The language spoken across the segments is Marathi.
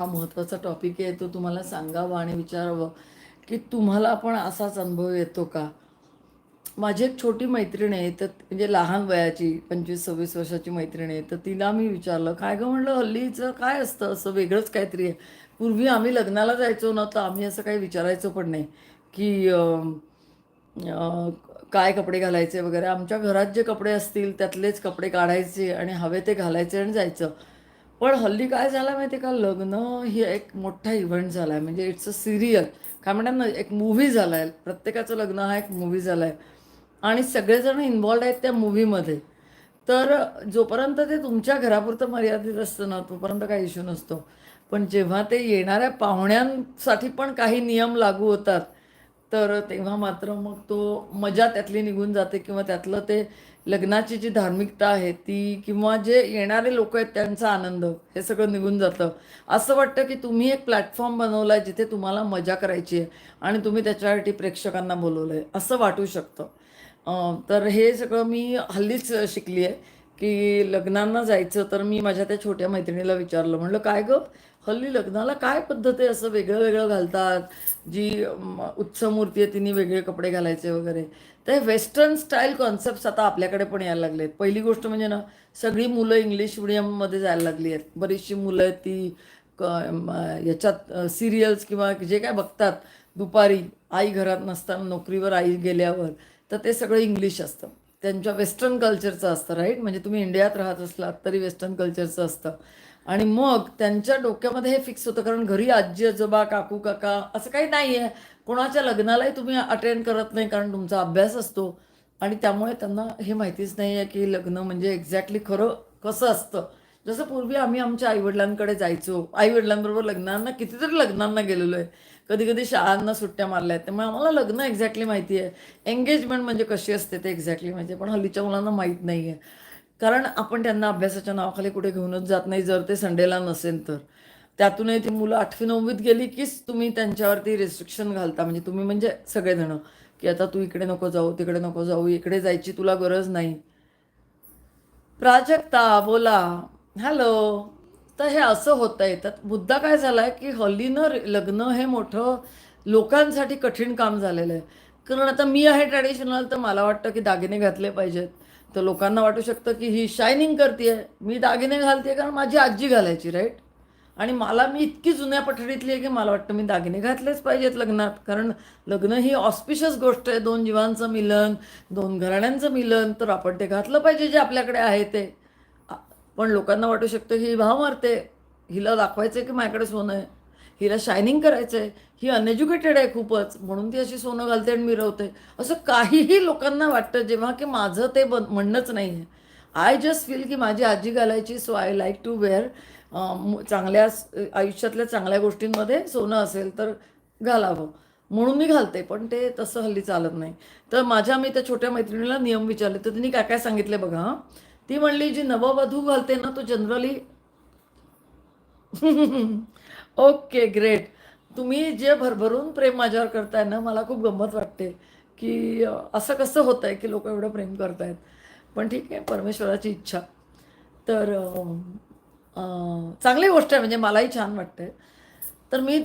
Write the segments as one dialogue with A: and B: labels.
A: हा महत्त्वाचा टॉपिक आहे तो तुम्हाला सांगावा आणि विचारावं की तुम्हाला पण असाच अनुभव येतो का? माझी एक छोटी मैत्रीण आहे तर म्हणजे लहान वयाची पंचवीस सव्वीस वर्षाची मैत्रीण आहे तर तिला मी विचारलं काय गं? म्हणलं हल्लीचं काय असतं? असं वेगळंच काहीतरी आहे. पूर्वी आम्ही लग्नाला जायचो ना तर आम्ही असं काही विचारायचो पण नाही की काय कपडे घालायचे वगैरे. आमच्या घरात जे कपडे असतील त्यातलेच कपडे काढायचे आणि हवे ते घालायचे आणि जायचं. पण हल्ली काय झालं माहिती आहे का? लग्न ही एक मोठा इव्हेंट झाला आहे म्हणजे इट्स अ सिरियल काय म्हणतात ना एक मूव्ही झाला आहे प्रत्येकाचं लग्न हा एक मूव्ही झाला आहे आणि सगळेजण इन्वॉल्ड आहेत त्या मूव्हीमध्ये तर जोपर्यंत ते तुमच्या घरापुरतं मर्यादित असतं ना तोपर्यंत काही इश्यू नसतो. पण जेव्हा ते येणाऱ्या पाहुण्यांसाठी पण काही नियम लागू होतात तर तेव्हा मात्र मग तो मजा त्यातली निघून जाते किंवा त्यातलं ते लग्नाची जी धार्मिकता आहे ती किंवा जे येणारे लोक आहेत त्यांचा आनंद हे सगळं निघून जातं. असं वाटतं की तुम्ही एक प्लॅटफॉर्म बनवला आहे जिथे तुम्हाला मजा करायची आहे आणि तुम्ही त्याच्यासाठी प्रेक्षकांना बोलवलं आहे असं वाटू शकतं. तर हे सगळं मी हल्लीच शिकली आहे की लग्नांना जायचं तर मी माझ्या त्या छोट्या मैत्रिणीला विचारलं. म्हणलं काय गं? हल्ली लग्नाला काय पद्धत आहे? असं वेगळं वेगळं घालतात. जी अम, मूर्ती आहे तिने वेगळे कपडे घालायचे वगैरे. तर हे वेस्टर्न स्टाईल कॉन्सेप्ट आता आपल्याकडे पण यायला लागले आहेत पहिली गोष्ट म्हणजे ना सगळी मुलं इंग्लिश मिडियममध्ये जायला लागली आहेत. बरीचशी मुलं आहेत ती क- याच्यात सिरियल्स किंवा जे काय बघतात. दुपारी आई घरात नसताना नोकरीवर आई गेल्यावर तर ते सगळं इंग्लिश असतं. त्यांच्या वेस्टर्न कल्चरचं असतं राईट? म्हणजे तुम्ही इंडियात राहत असलात तरी वेस्टर्न कल्चरचं असतं. आणि मग त्यांच्या डोक्यामध्ये हे फिक्स होतं कारण घरी आजी आजोबा काकू काका असं काही नाही आहे कोणाच्या लग्नालाही तुम्ही अटेंड करत नाही कारण तुमचा अभ्यास असतो. आणि त्यामुळे त्यांना हे माहितीच नाही आहे की लग्न म्हणजे एक्झॅक्टली खरं कसं असतं. जसं पूर्वी आम्ही आमच्या आईवडिलांकडे जायचो. आईवडिलांबरोबर लग्नांना कितीतरी लग्नांना गेलेलो आहे. कधी कधी शाळांना सुट्ट्या मारल्या आहेत. त्यामुळे आम्हाला लग्न एक्झॅक्टली माहिती आहे. एंगेजमेंट म्हणजे कशी असते ते एक्झॅक्टली माहिती आहे. पण हल्लीच्या मुलांना माहीत नाही आहे कारण आपण त्यांना अभ्यासाच्या नावाखाली कुठे घेऊनच जात नाही. जर ते संडेला नसेल तर. त्यातूनही ती मुलं आठवी नववीत गेली कीच तुम्ही त्यांच्यावरती रिस्ट्रिक्शन घालता. म्हणजे तुम्ही म्हणजे सगळेजण की आता तू इकडे नको जाऊ तिकडे नको जाऊ इकडे जायची तुला गरज नाही. प्राजक्ता बोला. हॅलो तर हे असं होतं आहे मुद्दा काय झाला आहे की हल्लीनं लग्न हे मोठं लोकांसाठी कठीण काम झालेलं आहे. कारण आता मी आहे ट्रॅडिशनल तर मला वाटतं की दागिने घातले पाहिजेत. तर लोकांना वाटू शकतं की ही शायनिंग करते मी दागिने घालते कारण माझी आजी घालायची राईट आणि मला मी इतकी जुन्या पठडीतली आहे की मला वाटतं मी दागिने घातलेच पाहिजेत लग्नात. कारण लग्न ही ऑस्पिशियस गोष्ट आहे. दोन जीवांचं मिलन दोन घराण्यांचं मिलन तर आपण ते घातलं पाहिजे जे आपल्याकडे आहे ते. पण लोकांना वाटू शकतं ही भाव मारते. हिला दाखवायचं आहे की माझ्याकडे सोनं आहे. हिला शायनिंग करायचं आहे ही अनएज्युकेटेड आहे खूपच. म्हणून ती अशी सोनं घालते आणि मिरवते. असं काहीही लोकांना वाटतं जेव्हा की माझं ते बन म्हणणंच नाही आहे आय जस्ट फील की माझी आजी घालायची so I like to wear चांगल्या आयुष्यातल्या चांगल्या गोष्टींमध्ये सोनं असेल तर घालावं. म्हणून मी घालते पण ते तसं हल्ली चालत नाही. तर माझ्या मी त्या छोट्या मैत्रिणीला नियम विचारले. तर तिने काय काय सांगितले बघा ती म्हणली जी नववधू घालते ना तो जनरली ओके ग्रेट. तुम्ही जे भरभरून प्रेम माझ्यावर करताय ना मला खूप गंमत वाटते की असं कसं होतं आहे की लोक एवढं प्रेम करतायत. पण ठीक आहे परमेश्वराची इच्छा. तर चांगली गोष्ट आहे म्हणजे मलाही छान वाटते तर मी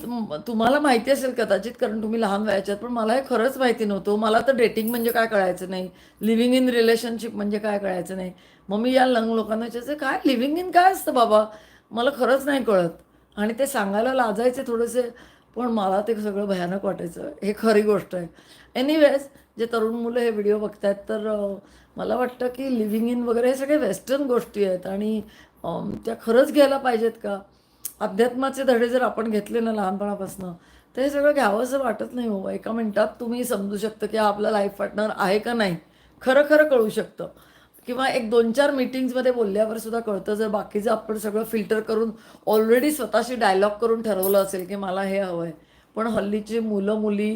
A: तुम्हाला माहिती असेल कदाचित कारण तुम्ही लहान वयाच्यात आहेत पण मला हे खरंच माहिती नव्हतं. मला तर डेटिंग म्हणजे काय कळायचं नाही. लिव्हिंग इन रिलेशनशिप म्हणजे काय कळायचं नाही. मग मी या लंग लोकांना विचारायचं काय लिव्हिंग इन काय असतं बाबा? मला खरंच नाही कळत. आणि ते सांगायला लाजायचे थोडेसे पण मला ते सगळं भयानक वाटायचं. हे खरी गोष्ट आहे. एनिवेज जे तरुण मुलं हे व्हिडिओ बघतायत तर मला वाटतं की लिव्हिंग इन वगैरे हे सगळे वेस्टर्न गोष्टी आहेत. आणि त्या खरंच घ्यायला पाहिजेत का? अध्यात्माचे धडे जर आपण घेतले ना लहानपणापासून तर हे सगळं घ्यावंसं वाटत नाही हो. एका मिनटात तुम्ही समजू शकतं की आपलं आपला लाईफ पार्टनर आहे का नाही. खरं खरं कळू शकतं. किंवा एक दोन चार मीटिंग्समध्ये बोलल्यावर सुद्धा कळतं जर बाकीचं आपण सगळं फिल्टर करून ऑलरेडी स्वतःशी डायलॉग करून ठरवलं असेल की मला हे हवं आहे पण हल्लीची मुलं मुली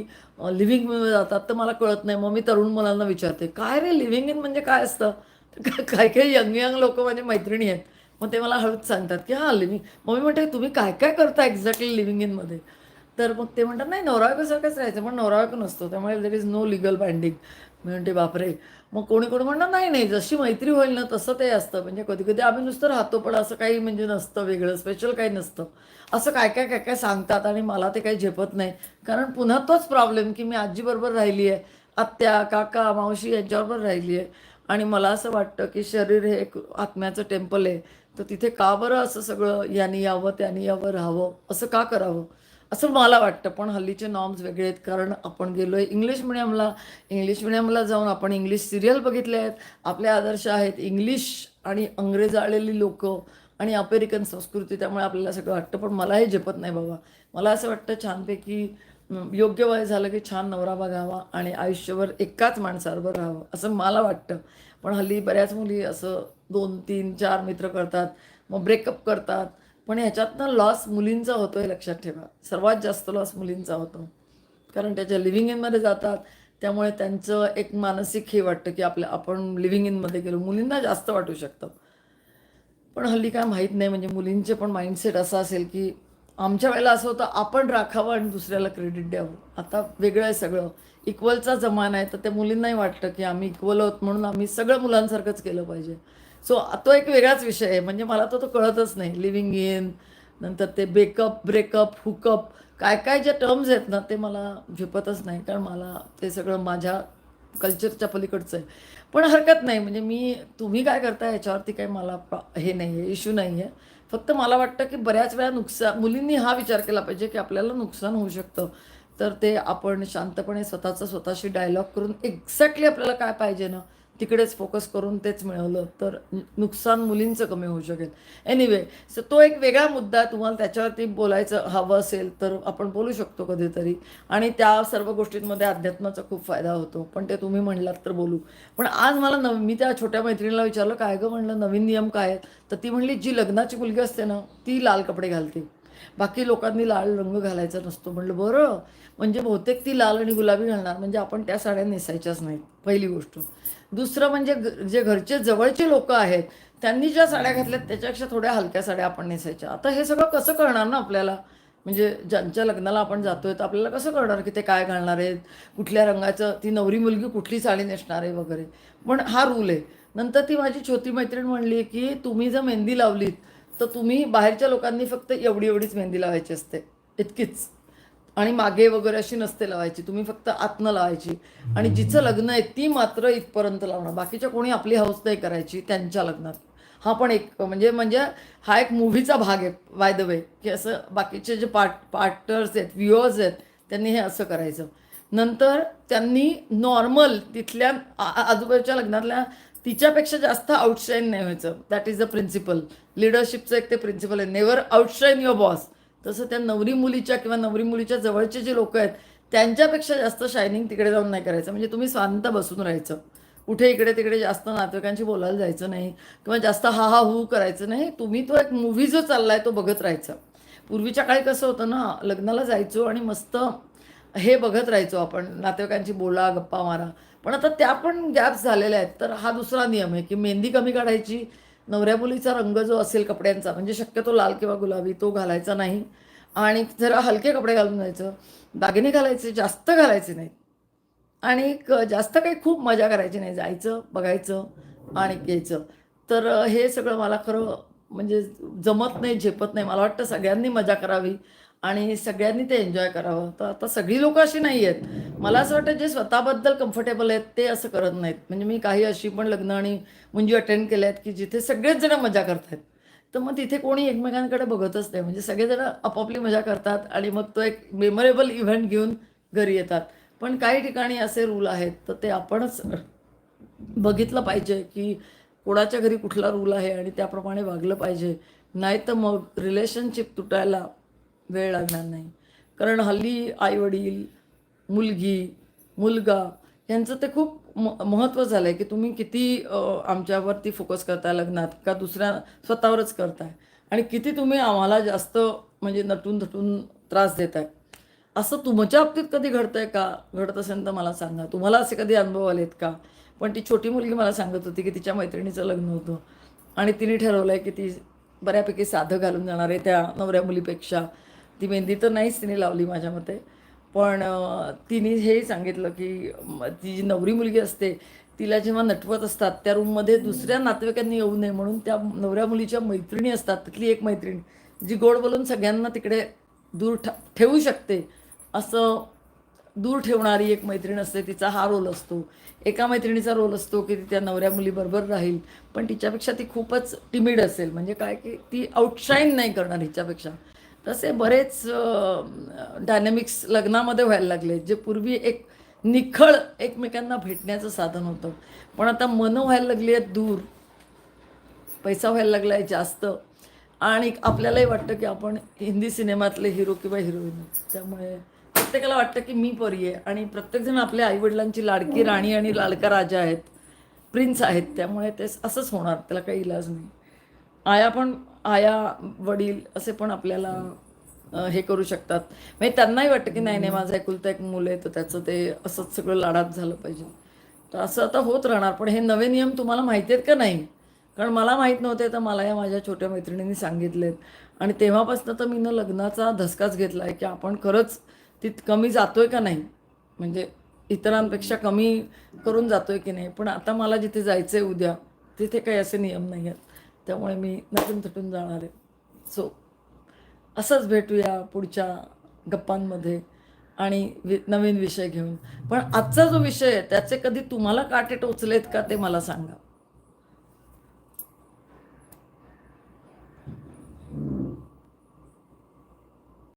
A: लिव्हिंग जातात तर मला कळत नाही. मग मी तरुण मुलांना विचारते काय रे लिव्हिंग इन म्हणजे काय असतं? काय काय काही यंग यंग लोक माझे मैत्रिणी आहेत. मग ते मला हळूच सांगतात की हां लिव्हिंग मग मी म्हणते तुम्ही काय काय करता एक्झॅक्टली लिव्हिंग इनमध्ये तर मग ते म्हणतात नाही नवराबायकोसारखंच राहायचं पण नवराबायको नसतो. त्यामुळे there is no legal binding मी म्हणते बापरे. मग कोणी कोणी म्हणणार नाही नाही जशी मैत्री होईल ना तसं ते असतं. म्हणजे कधी कधी आम्ही नुसतं राहतो पण असं काही म्हणजे नसतं वेगळं स्पेशल काही नसतं. असं काय काय काय काय सांगतात आणि मला ते काही झेपत नाही. कारण पुन्हा तोच प्रॉब्लेम की मी आजीबरोबर राहिली आहे आत्या काका मावशी यांच्याबरोबर राहिली आहे. आणि मला असं वाटतं की शरीर हे एक आत्म्याचं टेम्पल आहे. तर तिथे का बरं असं सगळं यानी यावं त्यानी यावं राहावं? असं का करावं? असं मला वाटतं पण हल्लीचे नॉर्म्स वेगळे आहेत. कारण आपण गेलो आहे इंग्लिश मिडियमला इंग्लिश मिडियमला जाऊन आपण इंग्लिश सिरियल बघितले आहेत. आपले आदर्श आहेत इंग्लिश आणि अंग्रेज आलेली लोकं आणि अमेरिकन संस्कृती. त्यामुळे आपल्याला सगळं वाटतं पण मला हे झेपत नाही बाबा. मला असं वाटतं छानपैकी योग्य वय झालं की छान नवरा बघावा आणि आयुष्यभर एकाच माणसाबरोबर राहावं असं मला वाटतं. पण हल्ली बऱ्याच मुली असं दोन तीन चार मित्र करतात मग ब्रेकअप करतात. पण ह्याच्यातनं लॉस मुलींचा होतो हे लक्षात ठेवा. सर्वात जास्त लॉस मुलींचा होतो. कारण त्याच्या लिव्हिंग इनमध्ये जातात. त्यामुळे त्यांचं एक मानसिक हे वाटतं की आपल्या आपण लिव्हिंग इनमध्ये गेलो. मुलींना जास्त वाटू शकतं. पण हल्ली काय माहीत नाही म्हणजे मुलींचे पण माइंडसेट असा असेल की आमच्या वेळेला असं होतं आपण राखावं आणि दुसऱ्याला क्रेडिट द्यावं. आता वेगळं आहे सगळं. इक्वलचा जमाना आहे तर त्या मुलींनाही वाटतं की आम्ही इक्वल आहोत म्हणून आम्ही सगळं मुलांसारखंच केलं पाहिजे. सो तो एक वेगळाच विषय आहे. म्हणजे मला तो तो कळतच नाही. लिव्हिंग इन नंतर ते बेकअप ब्रेकअप हुकअप काय काय जे टर्म्स आहेत ना ते मला झेपतच नाही. कारण मला ते सगळं माझ्या कल्चरच्या पलीकडचं आहे. पण हरकत नाही. म्हणजे मी तुम्ही काय करता याच्यावरती काही मला हे नाही आहे इश्यू नाही आहे. फक्त मला वाटतं की बऱ्याच वेळा नुकसान मुलींनी हा विचार केला पाहिजे की आपल्याला नुकसान होऊ शकतं. तर ते आपण शांतपणे स्वतःचं स्वतःशी डायलॉग करून एक्झॅक्टली आपल्याला काय पाहिजे ना तिकडेच फोकस करून तेच मिळवलं तर नुकसान मुलींचं कमी होऊ शकेल. एनिवे सो तो एक वेगळा मुद्दा आहे. तुम्हाला त्याच्यावरती बोलायचं हवं असेल तर आपण बोलू शकतो कधीतरी. आणि त्या सर्व गोष्टींमध्ये अध्यात्माचा खूप फायदा होतो. पण ते तुम्ही म्हणलात तर बोलू. पण आज मला नव मी त्या छोट्या मैत्रिणीला विचारलं काय गं? म्हणलं नवीन नियम काय आहेत? तर ती म्हणली जी लग्नाची मुलगी असते ना ती लाल कपडे घालते. बाकी लोकांनी लाल रंग घालायचा नसतो. म्हणलं बरं. म्हणजे बहुतेक ती लाल आणि गुलाबी घालणार. म्हणजे आपण त्या साड्या नेसायच्याच नाहीत पहिली गोष्ट. दुसरं म्हणजे जे घरचे जवळचे लोक आहेत त्यांनी ज्या साड्या घातल्यात त्याच्यापेक्षा थोड्या हलक्या साड्या आपण नेसायच्या. आता हे सगळं कसं कळणार ना आपल्याला? म्हणजे ज्यांच्या लग्नाला आपण जातोय तर आपल्याला कसं कळणार की ते काय घालणार आहेत? कुठल्या रंगाचं ती नवरी मुलगी कुठली साडी नेसणार आहे वगैरे. पण हा रूल आहे. नंतर ती माझी छोटी मैत्रीण म्हणली की तुम्ही जर मेहंदी लावलीत तर तुम्ही बाहेरच्या लोकांनी फक्त एवढी एवढीच मेहंदी लावायची असते. इतकीच. आणि मागे वगैरे अशी नसते लावायची. तुम्ही फक्त आतनं लावायची. आणि जिचं लग्न आहे ती मात्र इथपर्यंत लावणार. बाकीच्या कोणी आपली हौस नाही करायची त्यांच्या लग्नात. हा पण एक म्हणजे म्हणजे हा एक मूव्हीचा भाग आहे बाय द वे की असं बाकीचे जे पार्ट पार्टनर्स आहेत व्ह्युअर्स आहेत त्यांनी हे असं करायचं. नंतर त्यांनी नॉर्मल तिथल्या आजूबाजूच्या लग्नातल्या तिच्यापेक्षा जास्त आउटशाईन नाही व्हायचं. दॅट इज द प्रिन्सिपल लिडरशिपचं एक ते प्रिन्सिपल आहे. नेवर आउटशाईन युअर बॉस तसं त्या नवरी मुलीच्या किंवा नवरी मुलीच्या जवळचे जे लोक आहेत त्यांच्यापेक्षा जास्त शायनिंग तिकडे जाऊन नाही करायचं. म्हणजे तुम्ही शांत बसून राहायचं. कुठे इकडे तिकडे जास्त नातेवाईकांशी बोलायला जायचं नाही किंवा जास्त हा हा हू करायचं नाही. तुम्ही तो एक मूव्ही जो चाललाय तो बघत राहायचा. पूर्वीच्या काळी कसं होतं ना लग्नाला जायचो आणि मस्त हे बघत राहायचो आपण. नातेवाईकांची बोला गप्पा मारा. पण आता त्या पण गॅप्स झालेल्या आहेत. तर हा दुसरा नियम आहे की मेहंदी कमी काढायची नवऱ्या मुलीचा रंग जो असेल कपड्यांचा म्हणजे शक्यतो लाल किंवा गुलाबी तो घालायचा नाही. आणि जरा हलके कपडे घालून जायचं. दागिने घालायचे जास्त घालायचे नाही आणि जास्त काही खूप मजा करायची नाही. जायचं बघायचं आणि घ्यायचं. तर हे सगळं मला खरं म्हणजे जमत नाही झेपत नाही. मला वाटतं सगळ्यांनी मजा करावी. आणि सगळ्यांनी ते एन्जॉय करावं. तर आता सगळी लोक अशी नाही आहेत मला असं वाटतं जे स्वतःबद्दल कम्फर्टेबल आहेत ते असं करत नाहीत. म्हणजे मी काही अशी पण लग्न आणि मुंजी अटेंड केल्या आहेत की जिथे सगळेच जण मजा करतात तर मग तिथे कोणी एकमेकांकडे बघतच नाही. म्हणजे सगळेजण आपापली मजा करतात आणि मग तो एक मेमोरेबल इव्हेंट घेऊन घरी येतात. पण काही ठिकाणी असे रूल आहेत तर ते आपणच बघितलं पाहिजे की कोणाच्या घरी कुठला रूल आहे आणि त्याप्रमाणे वागलं पाहिजे. नाही तर मग रिलेशनशिप तुटायला वेळ लागणार नाही. कारण हल्ली आईवडील मुलगी मुलगा यांचं ते खूप म महत्त्व झालं आहे की तुम्ही किती आमच्यावरती फोकस करताय लग्नात का दुसऱ्या स्वतःवरच करताय? आणि किती तुम्ही आम्हाला जास्त म्हणजे नटून थटून त्रास देताय? असं तुमच्या बाबतीत कधी घडतंय का? घडत असेल तर मला सांगा. तुम्हाला असे कधी अनुभव आलेत का? पण ती छोटी मुलगी मला सांगत होती की तिच्या मैत्रिणीचं लग्न होतं आणि तिने ठरवलं आहे की ती बऱ्यापैकी साधं घालून जाणार आहे त्या नवऱ्या मुलीपेक्षा. ती मेहंदी तर नाहीच तिने लावली माझ्या मते. पण तिने हे सांगितलं की ती जी नवरी मुलगी असते तिला जेव्हा नटवत असतात त्या रूममध्ये दुसऱ्या नातेवाईकांनी येऊ नये म्हणून त्या नवऱ्या मुलीच्या मैत्रिणी असतात तिथली एक मैत्रीण जी गोड बोलून सगळ्यांना तिकडे दूर ठेवू शकते. असं दूर ठेवणारी एक मैत्रीण असते तिचा हा रोल असतो. एका मैत्रिणीचा रोल असतो की ती त्या नवऱ्या मुलीबरोबर राहील. पण तिच्यापेक्षा ती खूपच टिमिड असेल. म्हणजे काय की ती आउटशाईन नाही करणार हिच्यापेक्षा. तसे बरेच डायनॅमिक्स लग्नामध्ये व्हायला लागले जे पूर्वी एक निखळ एकमेकांना भेटण्याचं साधन होतं. पण आता मनं व्हायला लागली आहेत दूर पैसा व्हायला लागला आहे जास्त आणि आपल्यालाही वाटतं की आपण हिंदी सिनेमातले हिरो किंवा हिरोईन त्यामुळे प्रत्येकाला वाटतं की मी परी आहे आणि प्रत्येकजण आपल्या आईवडिलांची लाडकी राणी आणि लाडका राजा आहेत प्रिन्स आहेत त्यामुळे ते असंच होणार त्याला काही इलाज नाही. आया पण आया वडील असे पण आपल्याला हे करू शकतात. म्हणजे त्यांनाही वाटतं की नाही नाही माझं एकुलतं एक मुलं आहे तर त्याचं ते असंच सगळं लाडात झालं पाहिजे. तर असं आता होत राहणार. पण हे नवे नियम तुम्हाला माहिती आहेत का नाही? कारण मला माहीत नव्हते तर मला या माझ्या छोट्या मैत्रिणींनी सांगितलेत. आणि तेव्हापासून तर मी न लग्नाचा धसकाच घेतला आहे की आपण खरंच तित कमी जातोय का नाही? म्हणजे इतरांपेक्षा कमी करून जातोय की नाही? पण आता मला जिथे जायचं आहे उद्या तिथे काही असे नियम नाही आहेत. त्यामुळे मी नटून थटून जाणार आहे. सो असंच भेटूया पुढच्या गप्पांमध्ये आणि वि नवीन विषय घेऊन. पण आजचा जो विषय आहे त्याचे कधी तुम्हाला काटे टोचलेत का ते मला सांगा.